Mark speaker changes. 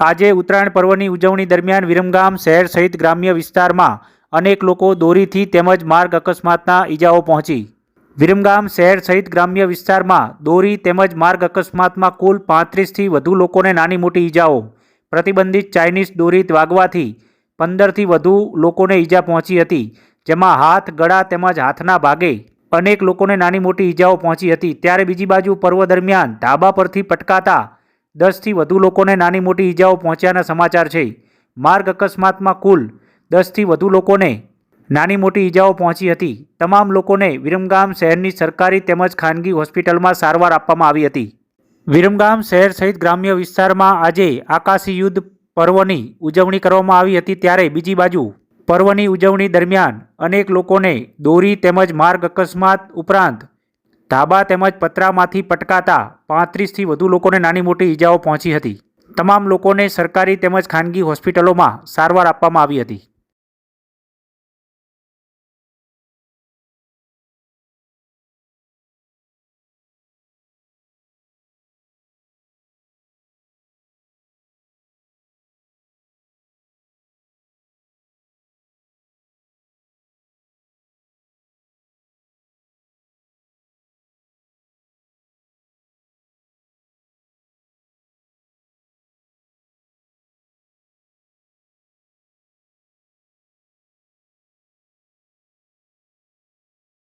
Speaker 1: આજે ઉત્તરાયણ પર્વની ઉજવણી દરમિયાન વિરમગામ શહેર સહિત ગ્રામ્ય વિસ્તારમાં અનેક લોકો દોરીથી તેમજ માર્ગ અકસ્માતના ઈજાઓ પહોંચી. વિરમગામ શહેર સહિત ગ્રામ્ય વિસ્તારમાં દોરી તેમજ માર્ગ અકસ્માતમાં કુલ પાંત્રીસથી વધુ લોકોને નાની મોટી ઈજાઓ. પ્રતિબંધિત ચાઇનીઝ દોરી વાગવાથી પંદરથી વધુ લોકોને ઈજા પહોંચી હતી, જેમાં હાથ, ગળા તેમજ હાથના ભાગે અનેક લોકોને નાની મોટી ઈજાઓ પહોંચી હતી. ત્યારે બીજી બાજુ પર્વ દરમિયાન ધાબા પરથી પટકાતા દસથી વધુ લોકોને નાની મોટી ઈજાઓ પહોંચ્યાના સમાચાર છે. માર્ગ અકસ્માતમાં કુલ દસથી વધુ લોકોને નાની મોટી ઈજાઓ પહોંચી હતી. તમામ લોકોને વિરમગામ શહેરની સરકારી તેમજ ખાનગી હોસ્પિટલમાં સારવાર આપવામાં આવી હતી. વિરમગામ શહેર સહિત ગ્રામ્ય વિસ્તારમાં આજે આકાશી યુદ્ધ પર્વની ઉજવણી કરવામાં આવી હતી ત્યારે બીજી બાજુ પર્વની ઉજવણી દરમિયાન અનેક લોકોને દોરી તેમજ માર્ગ અકસ્માત ઉપરાંત ધાબા તેમજ પતરામાંથી પટકાતા પાંત્રીસથી વધુ લોકોને નાની મોટી ઈજાઓ પહોંચી હતી. તમામ લોકોને સરકારી તેમજ ખાનગી હોસ્પિટલોમાં સારવાર આપવામાં આવી હતી.